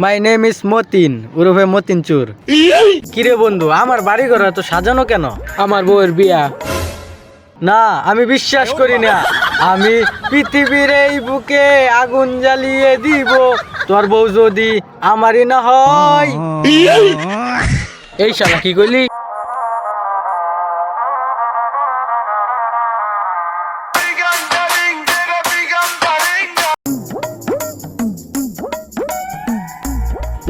My name is Matin উরুফে মতিন চুর কিরে বন্ধু আমার বাড়ি ঘর এত সাজানো কেন? আমার বউয়ের বিয়া। না আমি বিশ্বাস করি না। আমি পৃথিবীর এই বুকে আগুন জ্বালিয়ে দিব। তোর বউ যদি আমারই না হয়। এই শালা কি কইলি?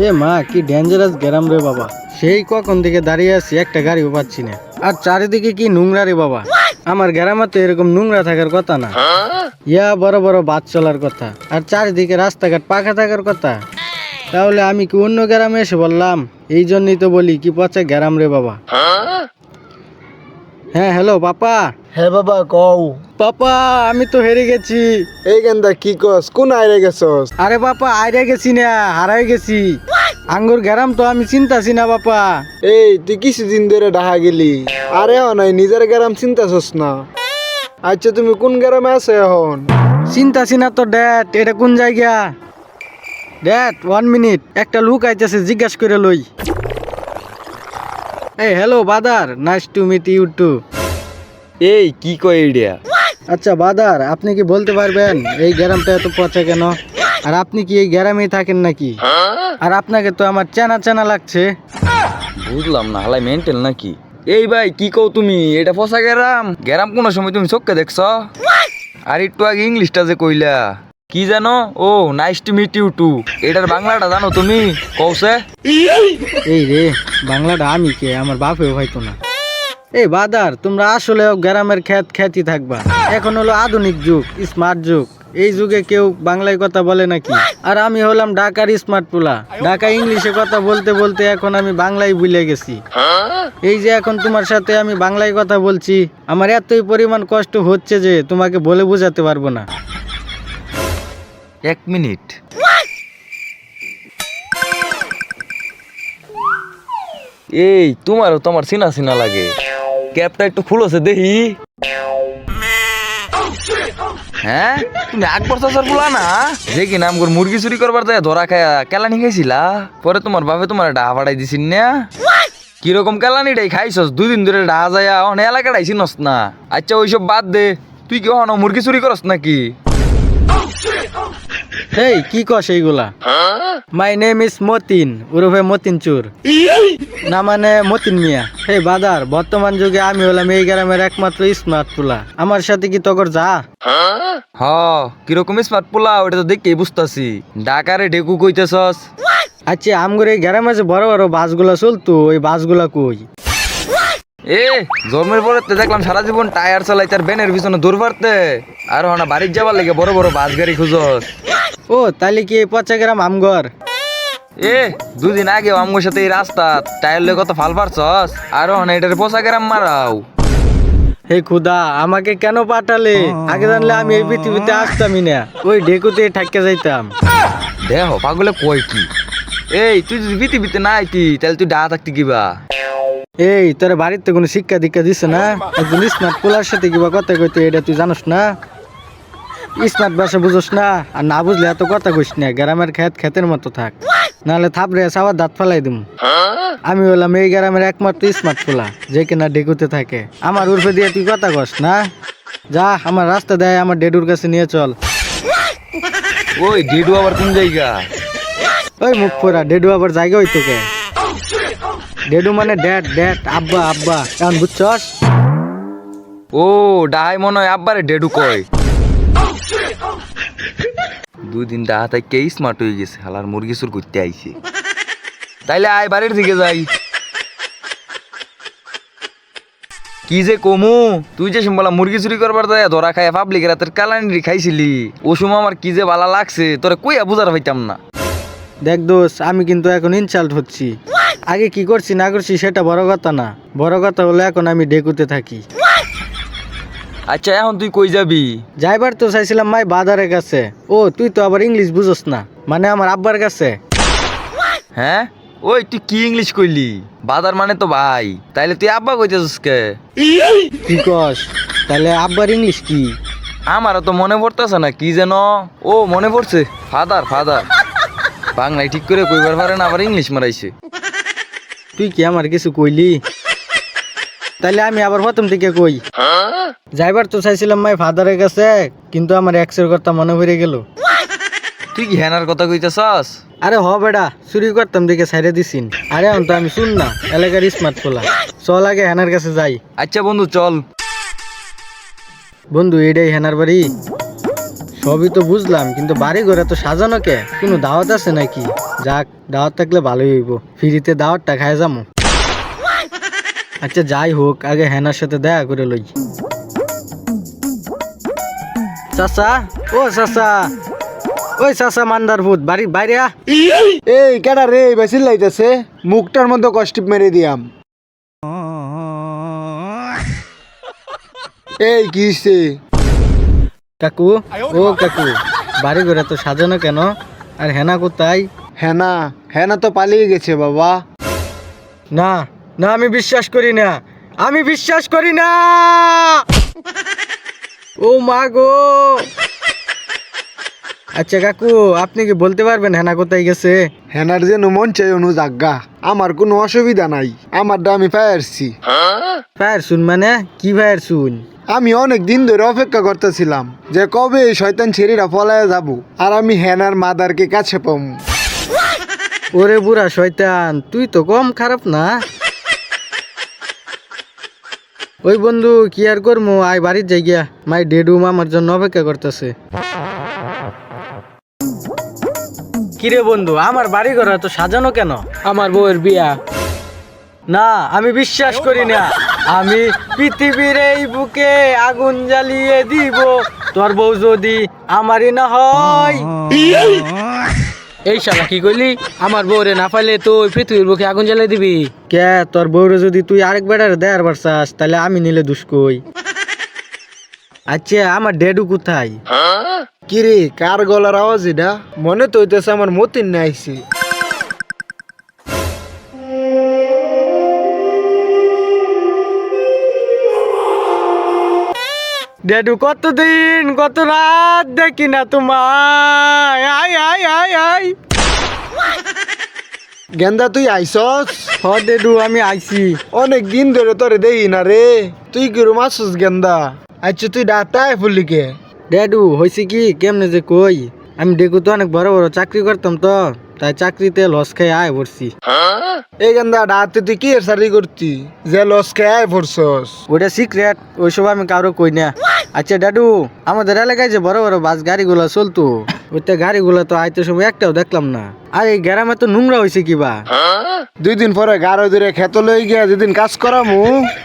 এ মা কি ডেঞ্জারাস গ্যারাম রে বাবা। সেই কখন দিকে দাঁড়িয়ে আছি একটা গাড়িও পাচ্ছি না। আর চারিদিকে কি নোংরা রে বাবা। আমার গ্রামে তো এরকম নোংরা থাকার কথা না। ইয়া বড় বড় বাস চলার কথা। আর চারিদিকে রাস্তাঘাট পাকা থাকার কথা। তাহলে আমি কি অন্য গ্রামে এসে বললাম? এই জন্যই তো বলি কি পচা গ্রাম রে বাবা। হ্যাঁ হ্যালো পাপা। হ্যাঁ বাবা কও। পাপা আমি তো হেরে গেছি। এই গেন্দা কি কস? কোন আইরে গেছস? আরে বাপা আইরে গেছি না হারাই গেছি। আঙ্গুর গ্রাম তো আমি চিন্তাছি না বাপা। এই তুই কিছুদিন ধরে ডাহা গেলি। আরে নাই নিজের গ্রাম চিন্তাছস না। আচ্ছা তুমি কোন গ্রামে আছো এখন? চিন্তাছি না তো ড্যাড এটা কোন জায়গা? ড্যাড ওয়ান মিনিট একটা লুক আইতেছে জিজ্ঞাসা করে লই। এই hello brother. Nice to meet you too এই কি কয় এইডিয়া? আচ্ছা বাদার আপনি কি বলতে পারবেন? এই গ্রামটা এত পচা কেন? আর আপনি কি এই গ্রামেই থাকেন নাকি? আর আপনাকে তো আমার চেনা চেনা লাগছে। বুঝলাম না হালাই মেন্টাল নাকি? এই ভাই কি কও তুমি? এটা ফসা গেরাম। গেরাম কোন সময় তুমি চোখকে দেখছ? আর একটু আগে ইংলিশটা যে কইলা। কি জানো? ও nice to meet you too এটার বাংলাটা জানো তুমি? কৌছে এই রে বাংলাটা আমি কে? আমার বাপেও হয়তো না। এই বাদার তোমরা আসলে গ্রামের খ্যাত খ্যাতি থাকবা। এখন হলো আধুনিক যুগ স্মার্ট যুগ। এই যুগে কেউ বাংলায় কথা বলে নাকি? আর আমি হলাম ঢাকার স্মার্ট পোলা। ঢাকা ইংলিশে কথা বলতে বলতে এখন আমি বাংলায় ভুলে গেছি। এই যে এখন তোমার সাথে আমি বাংলায় কথা বলছি, আমার এতই পরিমাণ কষ্ট হচ্ছে যে তোমাকে বলে বোঝাতে পারব না। এক মিনিট। এই, তোমারও তোমার চিনা চিনা লাগে। ক্যাপটা একটু খুলেছে দেখি। হ্যাঁ? তুমি আকবর চাচার বলা না? যে কি নাম করে মুরগি চুরি করবার যায় ধরা খায়া কেলানি খাইছিলা? পরে তোমার বাপে তোমার ডাহা পাঠাই দিছিন না? কীরকম কেলানিটাই খাইছস? দুদিন ধরে ডাহা যায় অনেক এলাকাটা আইসিনস না। আচ্ছা ওইসব বাদ দে। তুই কি হন মুরগি চুরি করস নাকি? এই কি কস এইগুলা? মাই নেম ইস মতিন ওরফে মতিন চুর। না মানে মতিন মিয়া। হে বাদার বর্তমান যুগে আমি হলাম এই গ্রামের একমাত্র স্মার্ট পোলা। আমার সাথে কি তকর যা? হ কীরকম স্মার্ট পোলা ওটা তো দেখেই বুঝতাছি। ডাকারে ডেকু কইতেছস। আচ্ছা আমগর এই গ্রামে যে বড় বড় বাসগুলা চলতো ওই বাসগুলা কই? এ জন্মের পরে তো দেখলাম সারা জীবন টায়ার চালাই তার ব্যানের পিছনে দৌড় পারতে আর হনা বাড়ির যাবার লেগে বড় বড় বাস গাড়ি খুঁজস। ও তাহলে কি পচা গ্রাম আমগর? এ দুদিন আগে আমগোর সাথে এই রাস্তা টায়ার লেগে কত ফাল পারছস? আর হনা এটার পোশা গ্রাম মারাও। হে খুদা আমাকে কেন পাঠালে? আগে জানলে আমি এই পৃথিবীতে আসতামই না। ওই ঢেকুতে ঠাক্কে যাইতাম। দেহ পাগলে কই কি? এই তুই যদি পৃথিবীতে না আইতি তাহলে তুই ডা থাকতি কিবা এই তোর বাড়িতে কোনো শিক্ষা দীক্ষা দিছে না? একজন স্মার্ট পোলার সাথে কিবা কথা কইতে এটা তুই জানোস না? স্মার্ট ভাষা বুঝোস না আর না বুঝলে এত কথা কইস না গ্রামের খেত খেতের মতো থাক। নাহলে থাপড়ে সাবার দাঁত ফালাই দিম। আমি বললাম এই গ্রামের একমাত্র স্মার্ট পোলা যে কিনা ডেকুতে থাকে। আমার উর্ফে দিয়ে তুই কথা কস না? যা আমার রাস্তা দেয় আমার ডেডুর কাছে নিয়ে চল। ওই ডেডু আবার কোন জায়গা? ওই মুখ ফোরা ডেডু আবার জায়গা ওই তোকে। ডেডু মানে ড্যাড ড্যাড আব্বা আব্বা। এখন বুঝছস? ও ডাহাই মনে হয় আব্বারে ডেডু কয়। দুদিন ডাহা থেকে স্মার্ট হয়ে গেছে হালার মুরগি সুর করতে আইছে। তাইলে আয় বাড়ির দিকে যাই। কি যে কমু তুই যে বলা মুরগি চুরি করবার যায় ধরা খায় পাবলিক রাতের কালানি খাইছিলি ও সময় আমার কি যে বালা লাগছে তোরা কইয়া বুঝার পাইতাম না। দেখ দোষ আমি কিন্তু এখন ইনসাল্ট হচ্ছি। আগে কি করছি না করছি সেটা বড় কথা না। বড় কথা হলো এখন আমি ডেকুতে থাকি। আচ্ছা এখন তুই কই যাবি? যাইবার তো চাইছিলাম মাই বাজারের কাছে। ও তুই তো আবার ইংলিশ বুঝোস না। মানে আমার আব্বার কাছে। হ্যাঁ? ওই তুই কি ইংলিশ কইলি? বাদার মানে তো ভাই। তাইলে তুই আব্বা কইতেছিস কে? কি কস? তাহলে আব্বার ইংলিশ কি? আমারও তো মনে পড়তেছে না কি যেন? ও মনে পড়ছে। Father father. বাংলায় ঠিক করে কইবার পারে না আবার ইংলিশ মারাইছে। তুই কি আমার কিছু কইলি? তাইলে আমি আবার প্রথম থেকে কই? যাইবার তো চাইছিলাম মাই ফাদারের কাছে কিন্তু আমার এক্সের কথা মনে পড়ে গেল। তুই কি হেনার কথা কইতেছস? আরে হ বেডা চুরি করতাম দেখে সাইডে দিছিন। আরে এখন তো আমি শুন না এলাকার স্মার্ট খোলা চল আগে হেনার কাছে যাই। আচ্ছা বন্ধু চল। বন্ধু এটাই হেনার বাড়ি। সবই তো বুঝলাম কিন্তু বাড়ি ঘরে তো সাজানো কে? কোনো দাওয়াত আছে নাকি? যাক দাওয়াত থাকলে ভালোই হইব। ফ্রিতে দাওয়াতটা খায় যাব আচ্ছা যাই হোক, আগে হেনার সাথে দেখা করে লই। চাচা, ও চাচা, ওই চাচা মান্দার ভূত, বাড়ি বাইরে। এই, কেডা রে বেশি লাইতেছে। মুখটার মধ্যে কষ্টিপ মেরে দিয়াম। এই, কি হইছে? কাকু, ও কাকু, বাড়ি ঘরে তো সাজানো কেন? আর হেনা কোথায়? হেনা হেনা তো পালিয়ে গেছে, বাবা। না না আমি বিশ্বাস করি না। আমি বিশ্বাস করি না। ও মা গো। আচ্ছা কাকু আপনি কি বলতে পারবেন হেনা কোথায় গেছে? হেনার যেন মন চাই অনু জাগা। আমার কোনো অসুবিধা নাই। আমারটা আমি পাইছি ফায়ার শুন মানে? কি ফায়ার শুন আমি অনেক দিন ধরে অপেক্ষা করতেছিলাম যে কবে এই শয়তান ছেড়িরা পলায় যাব আর আমি হেনার মাদারকে কাছে পাম। ওরে বুড়া শয়তান তুই তো কম খারাপ না? ওই বন্ধু কি আর করব আয় বাড়ির যাই গিয়া মাই ডেডু আমার জন্য অপেক্ষা করতেছে। কিরে বন্ধু আমার বাড়ি ঘর তো সাজানো কেন? আমার বউয়ের বিয়া। না আমি বিশ্বাস করি না। আমি পৃথিবীর এই বুকে আগুন জ্বালিয়ে দিব। তোর বউ যদি আমারই না হয়। এই শালা কি করলি আমার বউরে না পাইলে তুই পৃথিবীর বুকে আগুন জ্বালাই দিবি। কে তোর বউরে যদি তুই আরেক বেটার দেয়ার বারসাস তাহলে আমি নিলে দুষ্কই আচ্ছা আমার ডেডু কোথায়? কিরে কার গলার আওয়াজ এটা? মনে তো হইতেছে আমার মতিন না ডেডু কতদিন কত রাত দেখি না তোমায়। আয় আয় আয় আয়। গেন্দা তুই আইসস? হ ডেডু আমি আইছি। অনেক দিন ধরে তোরে দেই না রে। তুই কি রুম আসস গেন্দা? আচ্ছা তুই ডাটায় ফুলিকে ডেডু হয়েছে কি? কেমনে যে কই? আমি ডেকু তো অনেক বড় বড় চাকরি করতাম তো। তাই চাকরিতে লস খাই আয় ভরছি এই গেন্দা ডাতে তুই কি সারি করতি? যে লস খেয়ে আয় পড়ছস। ওটা সিক্রেট, ওইসব আমি কারও কই না। আচ্ছা ডাডু আমাদের এলাকায় যে বড় বড় বাস গাড়িগুলো চলতো, ওইটা গাড়িগুলো তো আইতে সময় একটাও দেখলাম না। আর এই গ্রামে তো নোংরা হয়েছে কিবা দুই দিন পরে গারো ধরে খেত লই গিয়া যেদিন কাজ করামু,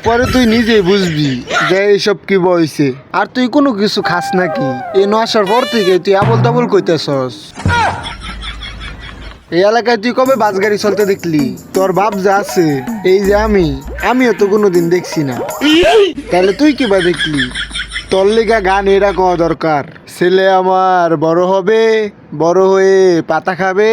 পরে তুই নিজেই বুঝবি যে এইসব কি বইছে। আর তুই কোনো কিছু খাস নাকি? এই ন আসার পর থেকে তুই আবল তাবল কইতেছস। এই এলাকায় তুই কবে বাস গাড়ি চলতে দেখলি? তোর বাপ যা আছে, এই যে আমি, আমিও তো কোনোদিন দেখছি না। তাহলে তুই কি বা দেখলি? তোর লেগা গান এরা কওয়া দরকার। ছেলে আমার বড় হবে, বড় হয়ে পাতা খাবে।